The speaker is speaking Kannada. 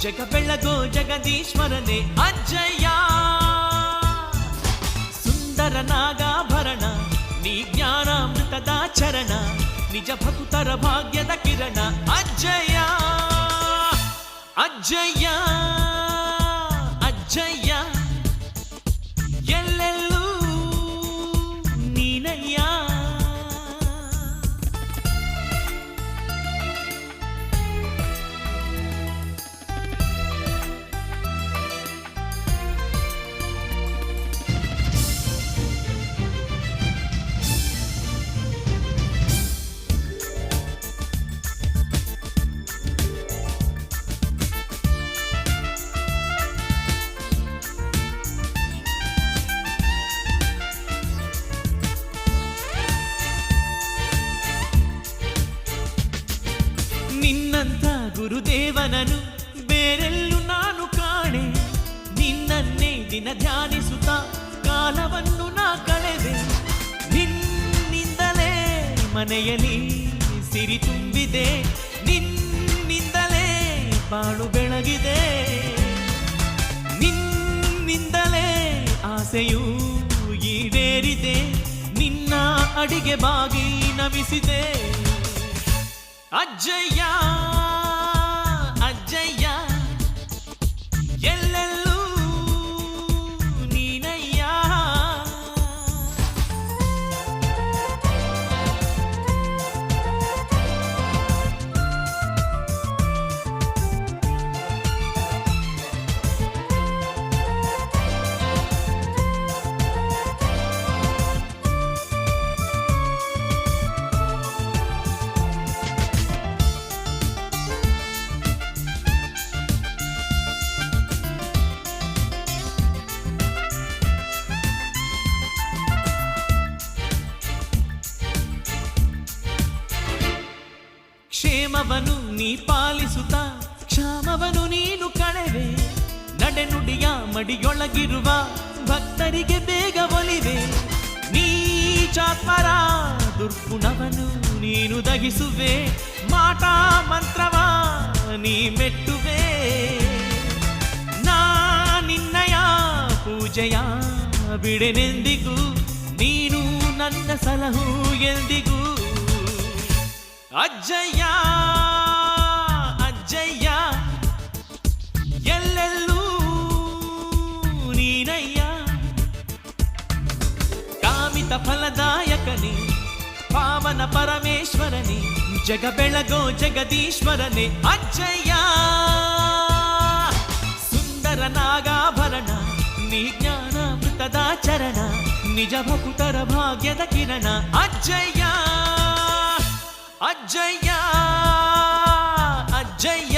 ಜಗ ಬೆಳಗೋ ಜಗದೀಶ್ವರನೇ ಅಜ್ಜಯ್ಯ ಸುಂದರ ನಾಗಾಭರಣ ನೀ ಜ್ಞಾನಾಮೃತದ ಚರಣ ನಿಜ ಭಕ್ತರ ಭಾಗ್ಯದ ಕಿರಣ ಅಜ್ಜಯ್ಯ ಅಜ್ಜಯ್ಯ ನಿನ್ನಂಥ ಗುರುದೇವನನು, ಬೇರೆಲ್ಲೂ ನಾನು ಕಾಣೆ. ನಿನ್ನನ್ನೇ ದಿನ ಧ್ಯಾನಿಸುತ್ತಾ ಕಾಲವನ್ನು ನಾ ಕಳೆದೆ. ನಿನ್ನಿಂದಲೇ ಮನೆಯಲ್ಲಿ ಸಿರಿ ತುಂಬಿದೆ. ನಿನ್ನಿಂದಲೇ ಬಾಳು ಬೆಳಗಿದೆ. ನಿನ್ನಿಂದಲೇ ಆಸೆಯೂ ಈಡೇರಿದೆ. ನಿನ್ನ ಅಡಿಗೆ ಬಾಗಿ ನಮಿಸಿದೆ ಅಜ್ಜಯ್ಯ ಕ್ಷೇಮವನ್ನು ನೀ ಪಾಲಿಸುತ್ತ, ಕ್ಷಾಮವನು ನೀನು ಕಳೆವೆ. ನಡೆನುಡಿಯ ಮಡಿಯೊಳಗಿರುವ ಭಕ್ತರಿಗೆ ಬೇಗ ಒಲಿವೆ. ನೀಚಾತ್ಮರ ದುರ್ಗುಣವನು ನೀನು ದಹಿಸುವೆ. ಮಾಟ ಮಂತ್ರವ ನೀ ಮೆಟ್ಟುವೆ. ನಾ ನಿನ್ನಯ ಪೂಜೆಯ ಬಿಡೆನೆಂದಿಗೂ, ನೀನು ನನ್ನ ಸಲಹು ಎಂದಿಗೂ అజ్జయ్య అజ్జయ్య ఎల్లెల్లు నీనయ్యా. కామిత ఫలదాయకని పావన పరమేశ్వరని జగబెళగో జగదీశ్వరని అజ్జయ్య. సుందర నాగాభరణ నీ జ్ఞానమృతదాచరణ నిజ భకుతర భాగ్యద కిరణ అజ్జయ్యా. அஜயா அஜயா